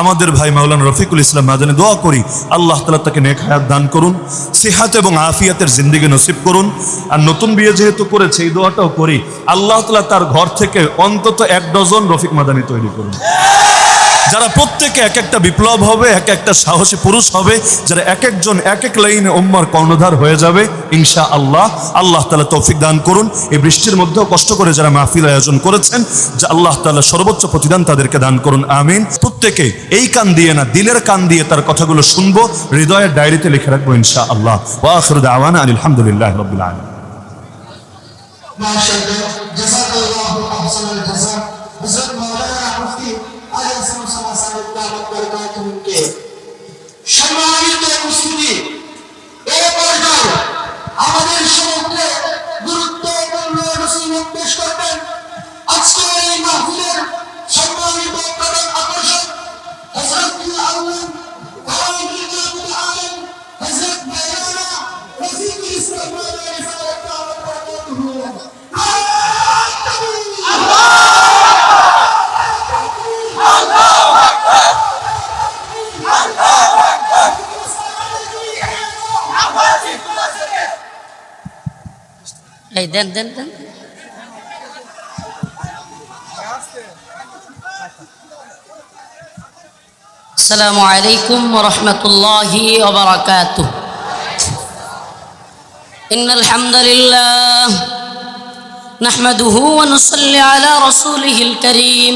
আমাদের ভাই মাওলানা রফিকুল ইসলাম মাদানে দোয়া করি, আল্লাহ তালা তাকে নেক হায়াত দান করুন, সেহাত এবং আফিয়াতের জিন্দিগি নসিব করুন। আর নতুন বিয়ে যেহেতু করেছে, এই দোয়াটাও করি, আল্লাহ তালা তার ঘর থেকে অন্তত এক ডজন রফিক মাদানি তৈরি করুন। যারা প্রত্যেকে এক একটা বিপ্লব হবে, এক একটা সাহসী পুরুষ হবে, যারা এক একজন, এক এক লাইনে উম্মার কর্ণধার হয়ে যাবে ইনশা আল্লাহ আল্লাহ তালা তৌফিক দান করুন। এই বৃষ্টির মধ্যেও কষ্ট করে যারা মাহফিল আয়োজন করেছেন, যে আল্লাহ তালা সর্বোচ্চ প্রতিদান তাদেরকে দান করুন, আমিন। প্রত্যেকে এই কান দিয়ে না, দিলের কান দিয়ে তার কথাগুলো শুনব, হৃদয়ের ডায়েরিতে লিখে রাখব ইনশা আল্লাহ ওয়াখির দাওয়ানা আলহামদুলিল্লাহ রবিল আলম এই দেন দেন দেন السلام عليكم ورحمة الله وبركاته إن الحمد لله نحمده ونصلي على رسوله الكريم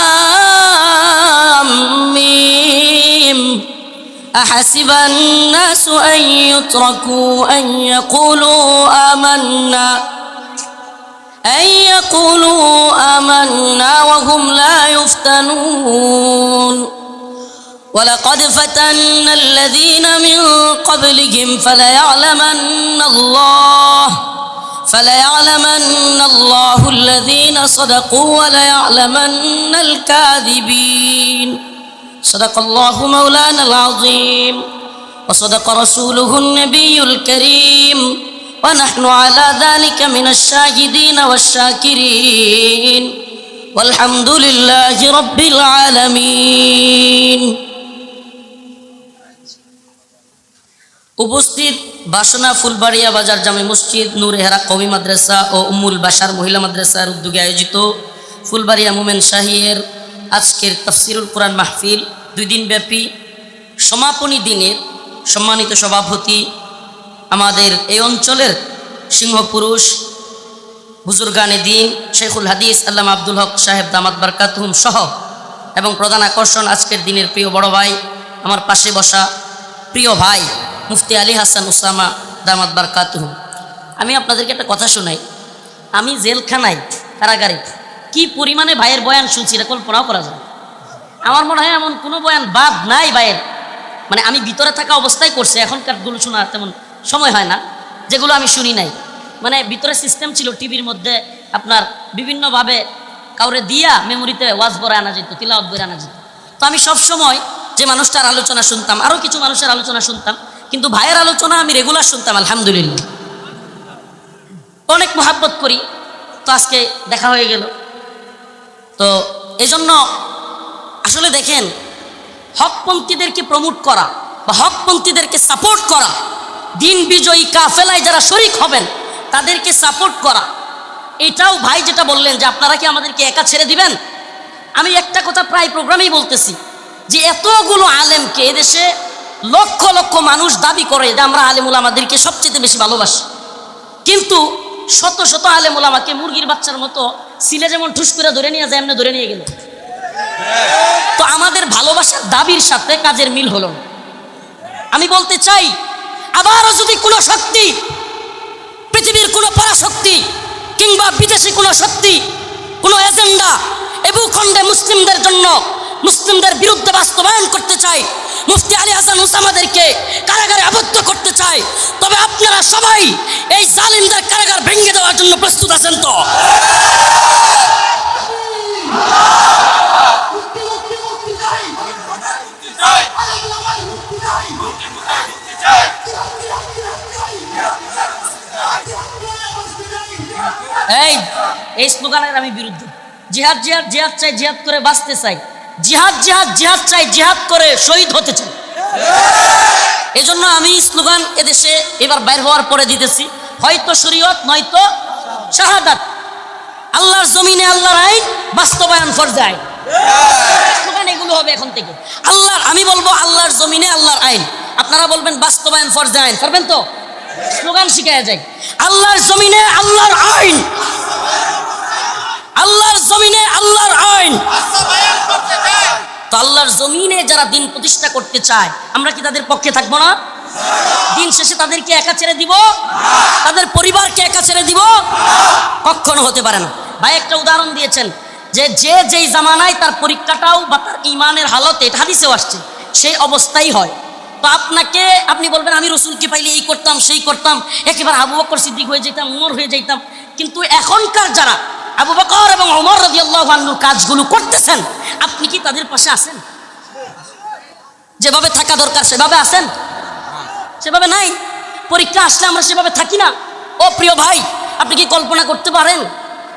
أحسب الناس أن يتركوا أن يقولوا آمنا أن يقولوا آمنا وهم لا يفتنون. ولقد فتنا الذين من قبلهم فليعلمن الله فليعلمن الله الذين صدقوا وليعلمن الكاذبين. صدق الله مولانا العظيم وصدق رسوله النبي الكريم ونحن على ذلك من الشاهدين والشاكرين والحمد لله رب العالمين উপস্থিত বাসনা ফুলবাড়িয়া বাজার জামে মসজিদ নূর হেরা কবি মাদ্রাসা ও উম্মুল বাসার মহিলা মাদ্রাসার উদ্যোগে আয়োজিত ফুলবাড়িয়া মোমেন শাহিয়ের আজকের তফসিরুল কোরআন মাহফিল দুই দিনব্যাপী সমাপনী দিনের সম্মানিত সভাপতি আমাদের এই অঞ্চলের সিংহপুরুষ বুজুর্গানে দিন শেখুল হাদিস আল্লাম আব্দুল হক সাহেব দামাত বারকাতুহুম সহ এবং প্রধান আকর্ষণ আজকের দিনের প্রিয় বড় ভাই, আমার পাশে বসা প্রিয় ভাই মুফতি আলী হাসান ওসামা দামাত বারকাতুহুম। আমি আপনাদেরকে একটা কথা শোনাই। আমি জেলখানায় কারাগারে কি পরিমাণে ভাইয়ের বয়ান শুনছি, এটা কল্পনাও করা যায় আমার মনে হয় এমন কোনো বয়ান বাদ নাই ভাইয়ের। মানে আমি ভিতরে থাকা অবস্থায় করছে, এখনকারগুলো শোনা তেমন সময় হয় না, যেগুলো আমি শুনি নাই। মানে ভিতরে সিস্টেম ছিল টিভির মধ্যে আপনার বিভিন্নভাবে কাউরে দিয়া মেমোরিতে ওয়াজ বরে আনা যেত, তিলাওয়াত বরে আনা যেত। তো আমি সব সময় যে মানুষটার আলোচনা শুনতাম আরও কিছু মানুষের আলোচনা শুনতাম, কিন্তু ভাইয়ের আলোচনা আমি রেগুলার শুনতাম, আলহামদুলিল্লাহ। অনেক মহাব্বত করি। তো আজকে দেখা হয়ে গেল। তো এজন্য আসলে দেখেন, হকপন্থীদেরকে প্রমোট করা বা হকপন্থীদেরকে সাপোর্ট করা, দিন বিজয়ী কাফেলায় যারা শরিক হবেন, তাদেরকে সাপোর্ট করা, এটাও ভাই যেটা বললেন যে আপনারা কি আমাদেরকে একা ছেড়ে দিবেন? আমি একটা কথা প্রায় প্রোগ্রামেই বলতেছি যে এতগুলো আলেমকে এদেশে লক্ষ লক্ষ মানুষ দাবি করে যে আমরা আলেমুল আমাদেরকে সবচেয়ে বেশি ভালোবাসি। কিন্তু শত শত আলেমুল আমাকে মুরগির বাচ্চার মতো সিলে যেমন ঠুস করে ধরে নিয়ে যায়, এমনি ধরে নিয়ে গেল। তো আমাদের ভালোবাসার দাবির সাথে কাজের মিল হলো আমি বলতে চাই, আবারও যদি কোনো শক্তি, পৃথিবীর কোনো পরাশক্তি কিংবা বিদেশি কোনো শক্তি, কোনো এজেন্ডা এ ভূখণ্ডে মুসলিমদের জন্য, মুসলিমদের বিরুদ্ধে বাস্তবায়ন করতে চাই মুফতি আলী হাসান উসামাদেরকে কারাগারে আবদ্ধ করতে চায়। তবে আপনারা সবাই এই জালিমদের কারাগার ভেঙে দেওয়ার জন্য প্রস্তুত আছেন তো? এই এই স্লোগানের আমি বিরুদ্ধে। জিহাদ জিহাদ জিহাদ চাই, জিহাদ করে বাঁচতে চাই। জিহাদ জিহাদ জিহাদ চাই, জিহাদ করে শহীদ হতে চাই। এজন্য আমি স্লোগান এদেশে এবার বাইর হওয়ার পরে দিতেছি। হয়তো শরীয়ত, নয়তো শাহাদাত। আল্লাহর জমিনে আল্লাহর আইন, বাস্তবায়ন ফরজে আইন স্লোগান এগুলো হবে এখন থেকে। আল্লাহর আমি বলব আল্লাহর জমিনে আল্লাহর আইন। আপনারা বলবেন বাস্তবায়ন ফরজে আইন পারবেন তো? স্লোগান শিখায় যায় আল্লাহর জমিনে আল্লাহর আইন। আল্লাহর জমিনে আল্লাহর আইন। তো আল্লাহর জমিনে যারা দিন প্রতিষ্ঠা করতে চায়, আমরা কি তাদের পক্ষে থাকব না? দিন শেষে তাদেরকে একা ছেড়ে দিব? তাদের পরিবারকে একা ছেড়ে দিব? কখনো হতে পারে না। ভাই, একটা উদাহরণ দিয়েছেন যে যে যেই জামানায় তার পরীক্ষাটাও বা তার ইমানের হালতে, এটা হাদিসেও আসছে, সেই অবস্থাই হয়। তো আপনাকে, আপনি বলবেন, আমি রসুলকে পাইলে এই করতাম, সেই করতাম, একেবারে আবু বকর সিদ্দিক হয়ে যেতাম, উমর হয়ে যেতাম। কিন্তু এখনকার যারা আবু বকর এবং অমর রাদিয়াল্লাহু আনহুর কাজগুলো করতেছেন আপনি কি তাদের পাশে আছেন? যেভাবে থাকা দরকার সেভাবে আছেন? সেভাবে নাই। পরীক্ষা আসলে আমরা সেভাবে থাকি না। ও প্রিয় ভাই, আপনি কি কল্পনা করতে পারেন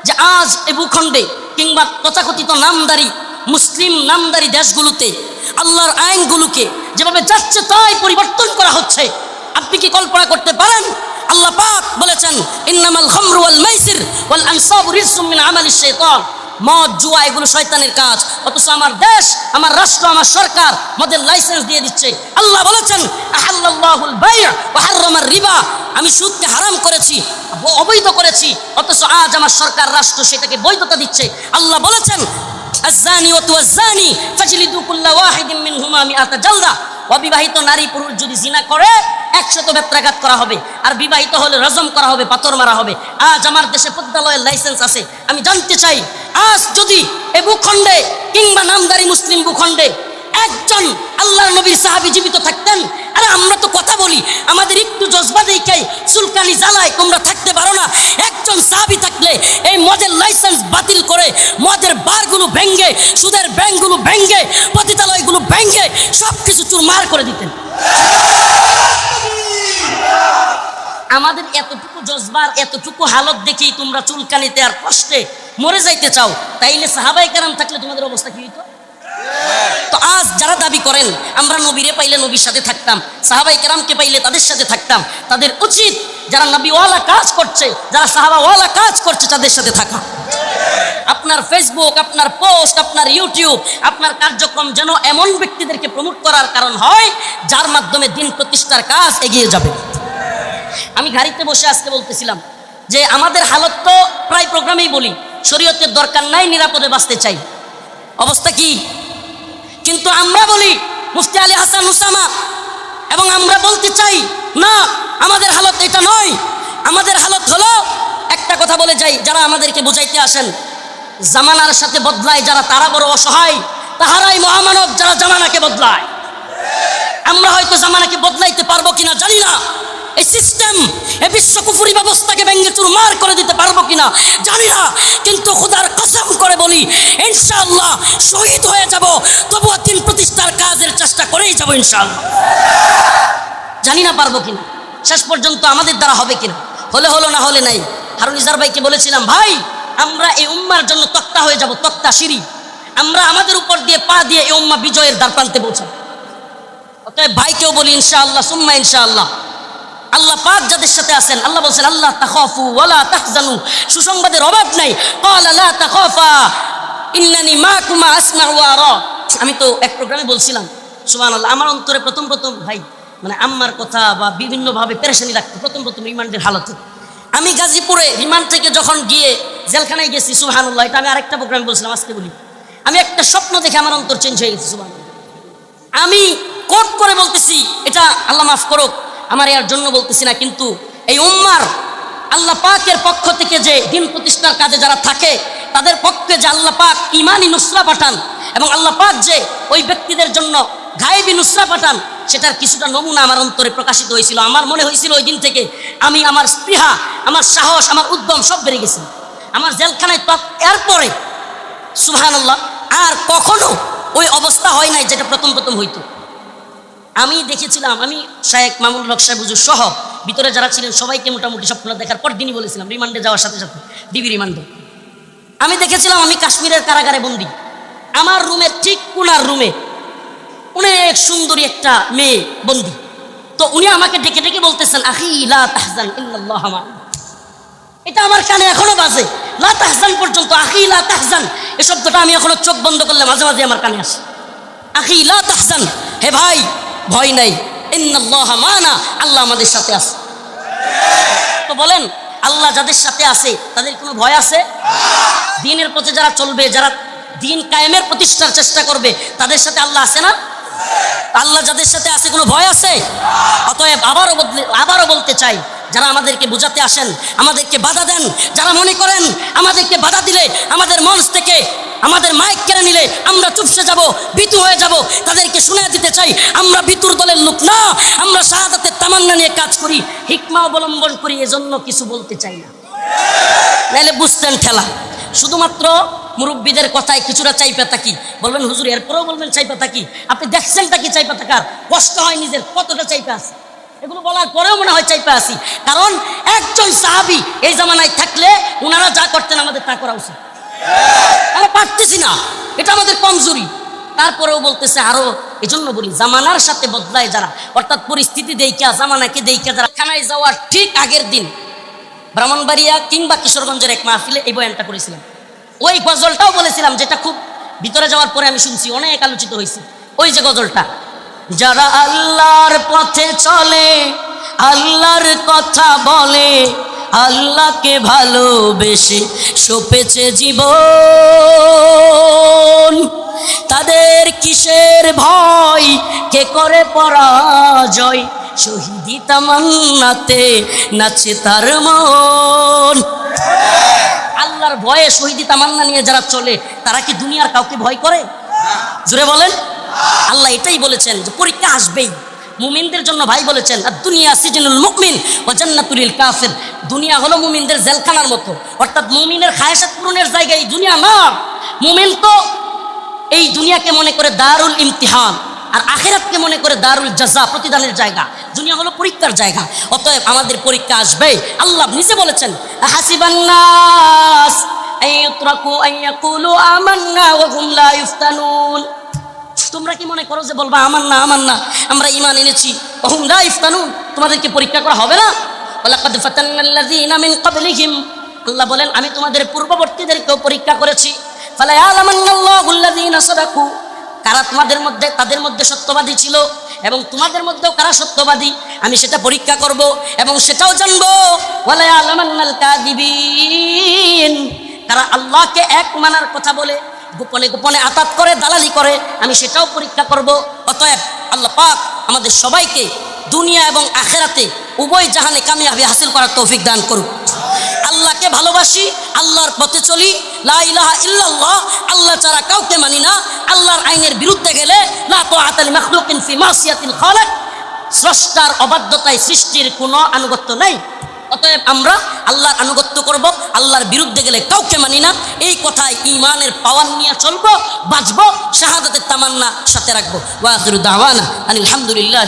যে আজ এ ভূখণ্ডে কিংবা তথাকথিত নামদারি, মুসলিম নামদারি দেশগুলোতে আল্লাহর আইনগুলোকে যেভাবে যাচ্ছে তাই পরিবর্তন করা হচ্ছে, আপনি কি কল্পনা করতে পারেন? আল্লাহ পাক বলেছেন, ইন্নামাল খামরু ওয়াল মাইসির ওয়াল আনসাবু রিজসুম মিন আমালিশ শাইতান। মদ, জুয়া, এগুলো শয়তানের কাজ। অথচ আমার দেশ, আমার রাষ্ট্র, আমার সরকার মদের লাইসেন্স দিয়ে দিচ্ছে। আল্লাহ বলেছেন রিবা। আমি সুদকে হারাম করেছি, অবৈধ করেছি, অথচ আজ আমার সরকার, রাষ্ট্র সেটাকে বৈধতা দিচ্ছে। আল্লাহ বলেছেন আজ্জানি ওয়া তুয়াজ্জানি ফাজলিদু কুল্লা ওয়াহিদিন মিনহুমা মিআতা জালদা। অবিবাহিত নারী পুরুষ যদি জিনা করে, একশত বেত্রাঘাত করা হবে। আর বিবাহিত হলে রজম করা হবে, পাথর মারা হবে। আজ আমার দেশে পদ্মালয়ের লাইসেন্স আছে। আমি জানতে চাই, আজ যদি এ ভূখণ্ডে কিংবা নামদারি মুসলিম ভূখণ্ডে একজন আল্লাহর নবীর সাহাবি জীবিত থাকতেন। আরে আমরা তো কথা বলি, আমাদের একটু জজবা দেখাই সুলকানি জ্বালায়, তোমরা থাকতে পারো না। একজন সাহাবি থাকলে এই মদের লাইসেন্স বাতিল করে, মদের বারগুলো ভেঙ্গে সুদের ব্যাংকগুলো ভেঙ্গে পতিতালয়গুলো ভেঙ্গে সব কিছু চুরমার করে দিতেন। আমাদের এতটুকু জজবার এতটুকু হালত দেখেই তোমরা চুলকানিতে আর কষ্টে মরে যাইতে চাও, তাইলে সাহাবাই কারাম থাকলে তোমাদের অবস্থা কি হইতো? তো আজ যারা দাবি করেন, আমরা নবীরে পাইলে নবীর সাথে থাকতাম, সাহাবাই কেরামকে পাইলে তাদের সাথে থাকতাম, তাদের উচিত যারা নবীওয়ালা কাজ করছে, যারা সাহাবাওয়ালা কাজ করছে, তাদের সাথে থাকা। আপনার ফেসবুক আপনার পোস্ট আপনার ইউটিউব আপনার কার্যক্রম যেন এমন ব্যক্তিদেরকে প্রমোট করার কারণ হয়, যার মাধ্যমে দিন প্রতিষ্ঠার কাজ এগিয়ে যাবে। আমি গাড়িতে বসে আজকে বলতেছিলাম যে আমাদের হালত তো প্রায় প্রোগ্রামেই বলি, শরীয়তের দরকার নাই নিরাপদে বাঁচতে চাই। অবস্থা কি? কিন্তু আমরা বলি, মুফতি আলী হাসান উসামা এবং আমরা বলতে চাই, না, আমাদের হালত এটা নয়। আমাদের হালত হলো, একটা কথা বলে যাই, যারা আমাদেরকে বুঝাইতে আসেন। জামানার সাথে বদলায় যারা তারা বড় অসহায়, তাহারাই মহামানব যারা জামানাকে বদলায়। আমরা হয়তো জামানাকে বদলাইতে পারব কিনা জানি না। এই সিস্টেম এই বিশ্বকুফুরি ব্যবস্থাকে ভেঙে চুরমার করে দিতে পারব কিনা, জানি না। কিন্তু খোদার কসম করে বলি, ইনশাআল্লাহ শহীদ হয়ে যাব তবুও তিন প্রতিষ্ঠার কাজের চেষ্টা করেই যাব ইনশাআল্লাহ। জানি না পারব কিনা, শেষ পর্যন্ত আমাদের দ্বারা হবে কিনা, হলে হলো না হলে নাই। হারুন ইজার ভাইকে বলেছিলাম, ভাই, আমরা এই উম্মার জন্য তক্তা হয়ে যাব, তক্তা সিঁড়ি। আমরা আমাদের উপর দিয়ে পা দিয়ে এই উম্মা বিজয়ের দ্বার প্রান্তে পৌঁছাবো। অতএব ভাইকেও বলি, ইনশাআল্লাহ, সুম্মা ইনশাআল্লাহ। আল্লাহ পাক যাদের সাথে আছেন, আল্লাহ বলছেন, আল্লাহ তাখাফু ওয়ালা তাহজানু। সুসংবাদের অভাব নাই। ক্বালা লা তাখাফা, ইন্নানি মাকুমা আসমাউ ওয়া আরা। আমি তো এক প্রোগ্রামে বলছিলাম, সুবহানাল্লাহ, আমার অন্তরে প্রথম প্রথম, ভাই মানে আম্মার কথা বা বিভিন্নভাবে পেরেশানি লাগতো, প্রথম প্রথম রিমান্ডের হালতে। আমি গাজীপুরে রিমান্ড থেকে যখন গিয়ে জেলখানায় গেছি, সুবহানাল্লাহ, এটা আমি আরেকটা প্রোগ্রামে বলছিলাম, আজকে বলি। আমি একটা স্বপ্ন দেখে আমার অন্তর চেঞ্জ হয়ে গেছে, সুবহানাল্লাহ। আমি কোট করে বলতেছি, এটা আল্লাহ মাফ করুক। আমার এর জন্য বলতেছি না, কিন্তু এই উম্মার আল্লাহ পাকের পক্ষ থেকে যে দিন প্রতিষ্ঠার কাজে যারা থাকে, তাদের পক্ষে যে আল্লাহ পাক ইমানি নুসরা পাঠান এবং আল্লাহ পাক যে ওই ব্যক্তিদের জন্য গায়েবি নুসরা পাঠান, সেটার কিছুটা নমুনা আমার অন্তরে প্রকাশিত হয়েছিল। আমার মনে হয়েছিল ওই দিন থেকে আমি আমার স্পৃহা, আমার সাহস, আমার উদ্যম সব বেড়ে গেছিল আমার জেলখানায় তো এরপরে, সুবহানাল্লাহ, আর কখনো ওই অবস্থা হয় নাই যেটা প্রথম প্রথম হইতো। আমি দেখেছিলাম, আমি শায়েক মামুন হক সাহেব হুজুর সহ ভিতরে যারা ছিলেন, সবাইকে মোটামুটি স্বপ্ন দেখার পর দিনই বলেছিলাম, রিমান্ডে যাওয়ার সাথে সাথে ডিবি রিমান্ডে। আমি দেখেছিলাম, আমি কাশ্মীরের কারাগারে বন্দি। আমার রুমের ঠিক কোনার রুমে অনেক সুন্দরী একটা মেয়ে বন্দি। তো উনি আমাকে ডেকে ডেকে বলতেছেন আহি লা। এটা আমার কানে এখনও বাজে। লা তাহজান পর্যন্ত আহি লা এই শব্দটা আমি এখনও চোখ বন্ধ করলে মাঝে মাঝে আমার কানে আসে। আখি, লা হে ভাই ভয় নাই। মানা, আল্লাহ আমাদের সাথে আছে। তো বলেন, আল্লাহ যাদের সাথে আছে, তাদের কোনো ভয় আছে? দিনের পথে যারা চলবে, যারা দিন কায়েমের প্রতিষ্ঠার চেষ্টা করবে, তাদের সাথে আল্লাহ আছে না? আল্লাহ যাদের সাথে আছে, কোনো ভয় আছে? অতএব আবারও বদলে, আবারও বলতে চাই, যারা আমাদেরকে বোঝাতে আসেন, আমাদেরকে বাধা দেন, যারা মনে করেন, আমাদেরকে বাধা দিলে, আমাদের মঞ্চ থেকে আমাদের মাইক কেড়ে নিলে আমরা চুপসে যাব বিতু হয়ে যাব। তাদেরকে শুনে দিতে চাই, আমরা বিতুর দলের লোক না, আমরা শাহাদাতের তামান্না নিয়ে কাজ করি, হিকমা অবলম্বন করি, এজন্য কিছু বলতে চাই না। নাহলে বুঝতেন ঠেলা। শুধুমাত্র মুরব্বীদের কথায় কিছুটা চাইপা থাকি বলবেন, হুজুর, এরপরেও বলবেন চাইপা থাকি আপনি দেখছেনটা কি চাইপা থাকার কষ্ট হয় নিজের, কতটা চাইপা আছে? এগুলো বলার পরেও মনে হয় চাইপা আছি। কারণ একজন সাহাবি এই জামানায় থাকলে ওনারা যা করতেন আমাদের তা করা উচিত। আমরা পারতেছি না। এটা আমাদের কমজোরি। তারপরেও বলতেছে আরও, এজন্য বলি, জামানার সাথে বদলায় যারা, অর্থাৎ পরিস্থিতি দেইকা জামানাকে দেইকা যারা খানায় যাওয়ার ঠিক আগের দিন, ব্রাহ্মণবাড়িয়া কিংবা কিশোরগঞ্জের এক মাহফিলে এই বয়ানটা করেছিলাম। ওই গজলটাও বলেছিলাম, যেটা খুব ভিতরে যাওয়ার পরে আমি শুনছি, অনেক আলোচিত হয়েছে। ওই যে গজলটা, যারা আল্লাহর পথে চলে, আল্লাহর কথা বলে আল্লাহকে ভালোবেসে সপেছে জীবন। তাদের কিসের ভয়? কে করে পরাজয়? শহীদি তামান্নাতে নাচে তার মন। আল্লাহর ভয়ে শহীদি তামান্না নিয়ে যারা চলে, তারা কি দুনিয়ার কাউকে ভয় করে? জুড়ে বলেন। আল্লাহ এটাই বলেছেন যে পরীক্ষা আসবেই। মুমিনদের জন্য ভাই বলেছেন আর দুনিয়া সিজনুল মুকমিন ও জান্নাতুলিল কাফির। দুনিয়া হলো মুমিনদের জেলখানার মতো। অর্থাৎ মুমিনের খায়সাত পূরণের জায়গা এই দুনিয়া না। মুমিন তো এই দুনিয়াকে মনে করে দারুল ইমতিহান আর আখেরাতকে মনে করে দারুল জাজা, প্রতিদানের জায়গা। দুনিয়া হলো পরীক্ষার জায়গা। অতএব আমাদের পরীক্ষা আসবে আল্লাহ নিজে বলেছেন হাসিবান্নাস আইয়াকুলু আমান্না ওয়া হুম লা ইফতানুন। তোমরা কি মনে করো যে বলবা, আমার না আমার না, আমরা ইমান এনেছি ওহুম লা ইফতানুন তোমাদেরকে পরীক্ষা করা হবে না আল্লাহ বলেন, আমি তোমাদের পূর্ববর্তীদেরকেও পরীক্ষা করেছি কারা তোমাদের মধ্যে, তাদের মধ্যে সত্যবাদী ছিল এবং তোমাদের মধ্যেও কারা সত্যবাদী? আমি সেটা পরীক্ষা করব এবং সেটাও জানব। কারা আল্লাহকে এক মানার কথা বলে গোপনে গোপনে আতাত করে, দালালি করে, আমি সেটাও পরীক্ষা করব। অতএব আল্লাহ পাক আমাদের সবাইকে দুনিয়া এবং আখেরাতে উভয় জাহানে কামিয়াবি হাসিল করার তৌফিক দান করুক। আল্লাহকে ভালোবাসি, আল্লাহর পথে চলি। লা ইলাহা ইল্লাল্লাহ, আল্লাহ ছাড়া কাউকে মানি না। আল্লাহর আইনের বিরুদ্ধে গেলে স্রষ্টার অবাধ্যতায় সৃষ্টির কোনো আনুগত্য নেই। অতএব আমরা আল্লাহর আনুগত্য করব, আল্লাহর বিরুদ্ধে গেলে কাউকে মানি না। এই কথায় ইমানের পাওয়ার নিয়ে চলবো, বাঁচবো, শাহাদাতের তামান্না সাথে রাখব। আলহামদুলিল্লাহ